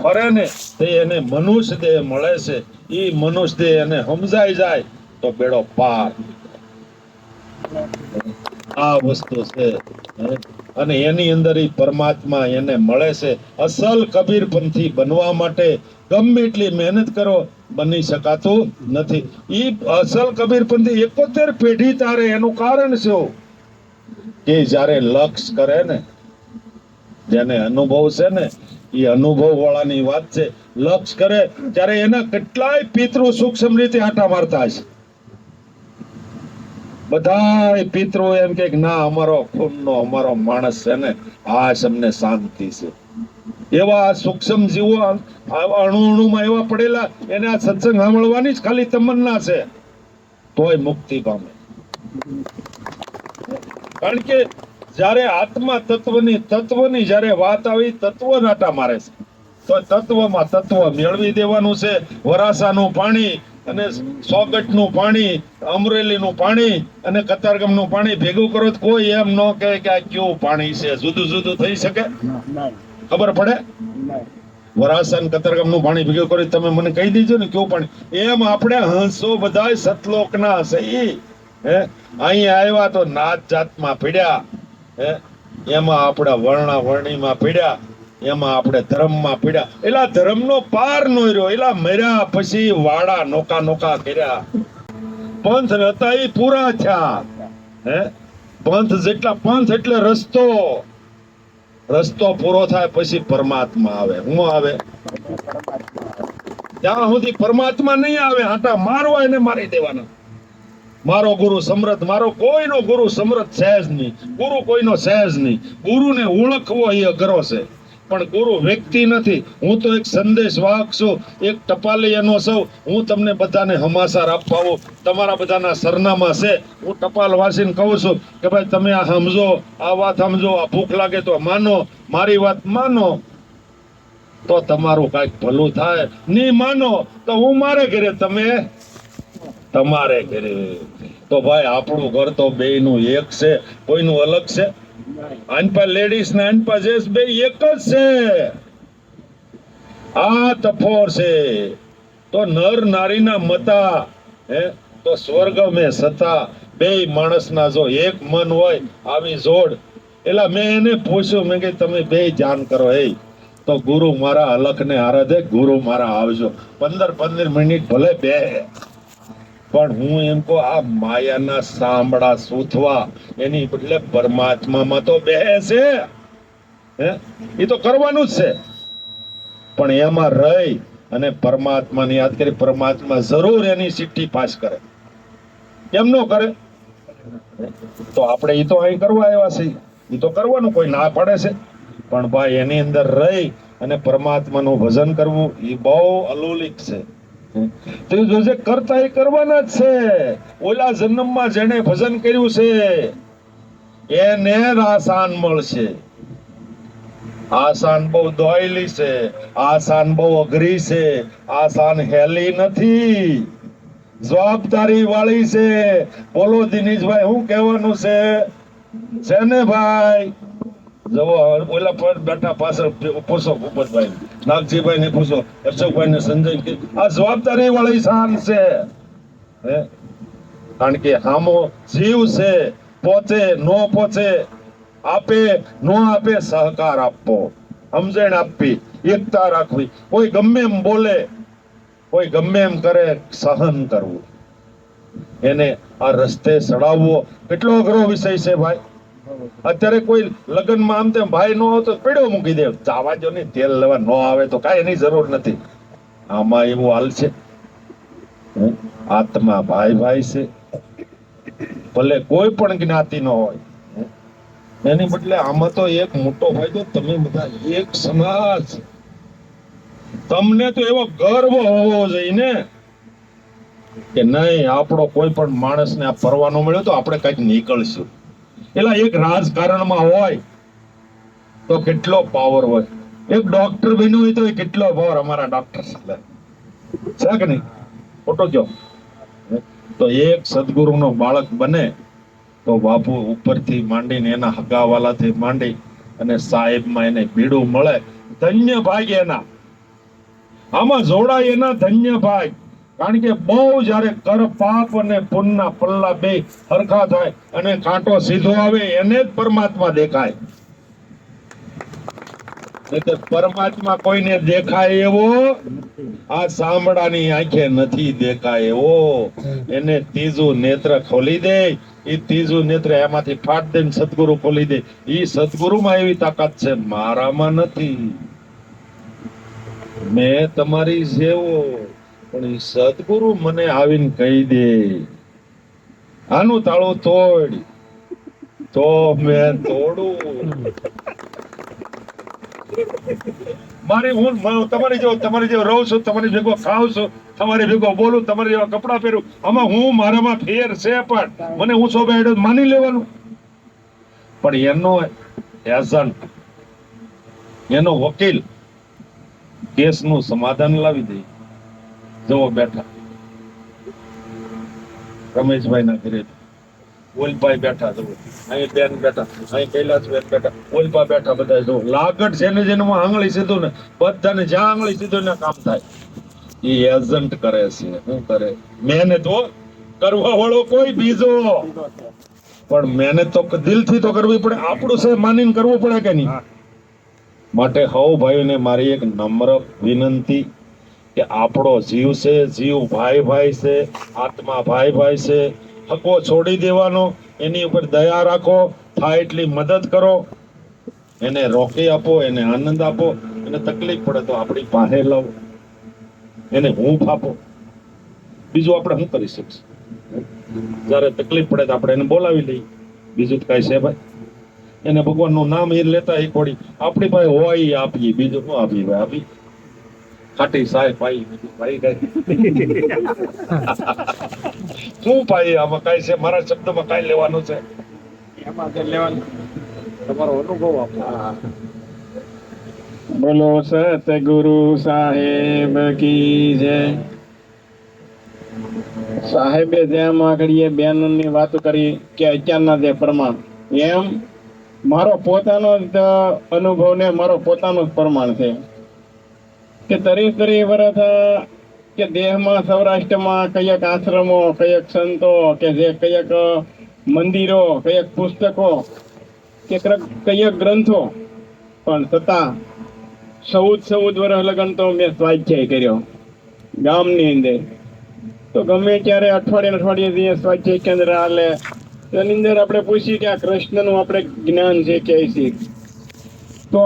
ફરે ને તે એને મનુષ્ય દેહ મળે છે. એ મનુષ્ય દેહ એને સમજાઈ જાય તો બેડો પાર આ વસ્તુ છે. અને એની અંદર પરમાત્મા એને મળે છે. અસલ કબીરપંથી બનવા માટે ગમે એટલી મહેનત કરો, બની શકાતું નથી. એ અસલ કબીરપંથી એકોતેર પેઢી તારે એનું કારણ શું કે જ્યારે લક્ષ કરે ને, જેને અનુભવ છે ને એ અનુભવ વાળાની વાત છે. લક્ષ કરે ત્યારે એના કેટલાય પિતૃ સૂક્ષ્મ રીતે આટા મારતા હશે. બધા પિતૃ એમ કે ના, અમારો ખૂનનો, અમારો માણસ છે ને આ અમને શાંતિ છે. એવા સૂક્ષ્મ જીવો અણુ અણુમાં એવા પડેલા, એને આ સત્સંગ સાંભળવાની જ ખાલી તમન્ના છે. તોય મુક્તિ પામે. કારણ કે જ્યારે આત્મા તત્વની તત્વની જ્યારે વાત આવી, તત્વ નાટા મારે છે. તો તત્વમાં તત્વ મેળવી દેવાનું છે. વરાસાનું પાણી અને સોગટનું પાણી, અમરેલીનું પાણી અને કતારગામનું પાણી ભેગું કરો કોઈ એમ ન કહે કે આ કયું પાણી છે. જુદું જુદું થઈ શકે. ખબર પડે? વરાસન, કતારગામનું પાણી ભેગું કરી તમે મને કહી દીજો ને કયું પાણી. એમ આપણે હંસો બધાય સતલોકના ઈ. હે? અહીંયા આવ્યા તો નાત જાતમાં પીડ્યા હે? એમાં આપણે વર્ણા વર્ણીમાં પીડ્યા, એમાં આપણે ધર્મમાં પીડ્યા. એલા ધર્મનો પાર નો રહ્યો, એલા મર્યા પછી વાડા નોકા નોકા કર્યા. પંથ હતા એ પૂરા થયા. હે? પંથ જેટલા પંથ એટલે રસ્તો. રસ્તો પૂરો થાય પછી પરમાત્મા આવે. હું આવે? ત્યાં સુધી પરમાત્મા નહીં આવે, આટા મારવા એને મારી દેવાના. મારો ગુરુ સમર્થ મારો કોઈનો ગુરુ સમર્થ છે નહીં. ગુરુ કોઈનો છે નહીં. ગુરુને ઓળખવો એ અઘરો છે. પણ ગુરુ વ્યક્તિ નથી. હું તો એક સંદેશ વાહક છું, એક ટપાલીયાનો સૌ હું તમને બધાને હમાસાર આપવાઓ તમારા બધાના સરનામા છે. હું ટપાલ વાસીને કહું છું કે ભાઈ, તમે આ સમજો, આ વાત સમજો, આ ભૂખ લાગે તો માનો, મારી વાત માનો. તો તમારું કાંઈક ભલું થાય. નહીં માનો, તો હું મારે ઘરે તમે તમારે કરી તો ભાઈ, આપણું ઘર તો બે નું એક છે, કોઈનું અલગ છે? અનપા લેડીઝ ને અનપા જેસ બે એક જ છે. આ તફોર છે. તો નર નારીના મતા, હે? તો સ્વર્ગ મે સતા બે માણસના જો એક મન હોય, આવી જોડ. એટલે મેં એને પૂછ્યું, મેં કે તમે બે જાન કરો એ તો ગુરુ મારા અલખને આરાધે, ગુરુ મારા આવજો. પંદર પંદર મિનિટ ભલે બે પણ હું એમ કહું, આ માયાના સાંભળા સૂથવા, એની બદલે પરમાત્મામાં તો બે છે. એ તો કરવાનું જ છે. પણ એમાં રહી અને પરમાત્માને યાદ કરી, પરમાત્મા જરૂર એની સિટ્ટી પાસ કરે. કેમ નો કરે? તો આપણે એ તો અહીં કરવા આવ્યા છે એ તો કરવાનું, કોઈ ના પાડે છે. પણ ભાઈ, એની અંદર રહી અને પરમાત્માનું ભજન કરવું એ બહુ અલોલિક છે. તે જોજે કરતા એ કરવાના જ છે. ઓલા જન્મમાં જેને ભજન કર્યું છે, એને આસાન મળશે. આસાન બહુ દોયલી છે, આસાન બહુ અઘરી છે, આસાન હેલી નથી. જવાબદારી વાળી છે. બોલો દિનેશભાઈ શું કહેવાનું છે છે ને ભાઈ જવો ઓલા પર બેઠા પાછળ પૂછો ભૂપતભાઈ નાગજીભાઈ ને પૂછો અશોકભાઈ ને સંજય આ જવાબદારી વાળી શાન છે. હે? કારણ કે હામો જીવ છે, પોતે નો પોતે આપે, નો આપે સહકાર આપવો. સમજણ આપવી, એકતા રાખવી. કોઈ ગમે એમ બોલે, કોઈ ગમે એમ કરે, સહન કરવું. એને આ રસ્તે ચડાવવો કેટલો અઘરો વિષય છે ભાઈ. અત્યારે કોઈ લગ્નમાં આમ તેમ ભાઈ નો તો પેડો મૂકી દે. ચાવા જો ને તેલ લેવા નો આવે તો કાંઈ એની જરૂર નથી. આમાં એવું હાલ છે. આત્મા ભાઈ ભાઈ છે. ભલે કોઈ પણ જ્ઞાતિ નો હોય. એની બદલે આમાં તો એક મોટો ફાયદો, તમે બધા એક સમાજ. તમને તો એવો ગર્વ હોવો જોઈએ ને કે નહીં, આપણો કોઈ પણ માણસને આ પરવાનો મળ્યો તો આપણે કંઈક નીકળશું. એલા એક રાજકારણમાં હોય તો કેટલો પાવર હોય? એક ડોક્ટર બન્યું હોય તો કેટલો પાવર અમારા ડોક્ટર સાથે છે કે નહીં? ખોટો કયો તો એક સદગુરુનો બાળક બને તો બાપુ ઉપરથી માંડીને એના હગાવાલાથી માંડી અને સાહેબમાં એને ભીડું મળે. ધન્ય ભાગ એના. આમાં જોડાય એના ધન્ય ભાઈ કારણ કે બહુ જ્યારે કર પાપ અને પુણ્યના પલ્લા બે હરખા થાય અને કાંટો સીધો આવે, એને જ પરમાત્મા દેખાય. પરમાત્મા કોઈને દેખાય એવો, આ સાંભળાની આંખે નથી દેખાય એવો. એને ત્રીજું નેત્ર ખોલી દે એ ત્રીજું નેત્ર એમાંથી ફાટ દે સદગુરુ ખોલી દે. એ સદગુરુમાં એવી તાકાત છે, મારામાં નથી. મેં તમારી સેવો પણ એ સદગુરુ મને આવીને કહી દે. આનું તાળું તોડ. તો મેં તોડું. મારી હું તમારી જેવો તમારી જેવો રહું છું, તમારી ભેગો ખાઉં છું, તમારી ભેગો બોલું, તમારી જેવા કપડાં પહેરું. આમાં હું મારામાં ફેર છે પણ મને હું શોભે હેડો માની લેવાનું. પણ એનો એજન્ટ એનો વકીલ કેસનું સમાધાન લાવી દે. જવો બેઠા. રમેશભાઈ ના ઘરે ઓલભાઈ બેઠા જવો. અહીં બેન બેઠા. અહીં કૈલાસબેન બેઠા. ઓલભા બેઠા બધા જવો. લાગડ છે ને જેનું આંગળી સીધું ને બધાને જ્યાં આંગળી સીધું ને કામ થાય. એ એજન્ટ કરે છે. શું કરે? મહેનત હો. કરવા વાળો કોઈ બીજો. પણ મહેનત તો દિલથી તો કરવી પડે. આપણું છે માનીને કરવું પડે કે નહીં? માટે હવ ભાઈઓને મારી એક નમ્ર વિનંતી કે આપણો જીવ છે, જીવ ભાઈ ભાઈ છે, આત્મા ભાઈ ભાઈ છે હકો છોડી દેવાનો, એની ઉપર દયા રાખો, થાય એટલી મદદ કરો, એને રોકી આપો, એને આનંદ આપો, એને તકલીફ પડે તો આપણી પાસે લાવો, એને હું ફાપો બીજું આપણે શું કરી શકીશું? જ્યારે તકલીફ પડે તો આપણે એને બોલાવી લઈએ. બીજું તો કાંઈ છે ભાઈ? એને ભગવાનનું નામ એ લેતા એ કોડી આપણી પાસે હોય આપીએ, બીજું શું આપીએ ભાઈ આપી સાય પાઈ બીજું પાઈ કાંઈ શું ભાઈ આમાં કઈ છે? મારા શબ્દમાં કઈ લેવાનું છે? એમાં જે લેવાનું. તમારો અનુભવ આપો. બોલો સતગુરુ સાહેબ કી જય. સાહેબે જેમ આગળ એ બેનની વાત કરી કે અત્યારના જે પ્રમાણ એમ મારો પોતાનો જ અનુભવ ને મારો પોતાનો જ પ્રમાણ છે. કે દરે દરે વર્ષ કે દેહમાં સૌરાષ્ટ્રમાં કયક આશ્રમો, કયક સંતો, કે જે કયક મંદિરો, કયક પુસ્તકો, કે કયક ગ્રંથો. પણ છતાં ચૌદ ચૌદ વર્ષ લગન તો મેં સ્વાધ્યાય કર્યો ગામની અંદર. તો ગમે ત્યારે અઠવાડિયે અઠવાડિયે જઈએ સ્વાધ્યાય કેન્દ્ર હાલે એની અંદર આપણે પૂછીએ કે આ કૃષ્ણનું આપણે જ્ઞાન છે કે છે. તો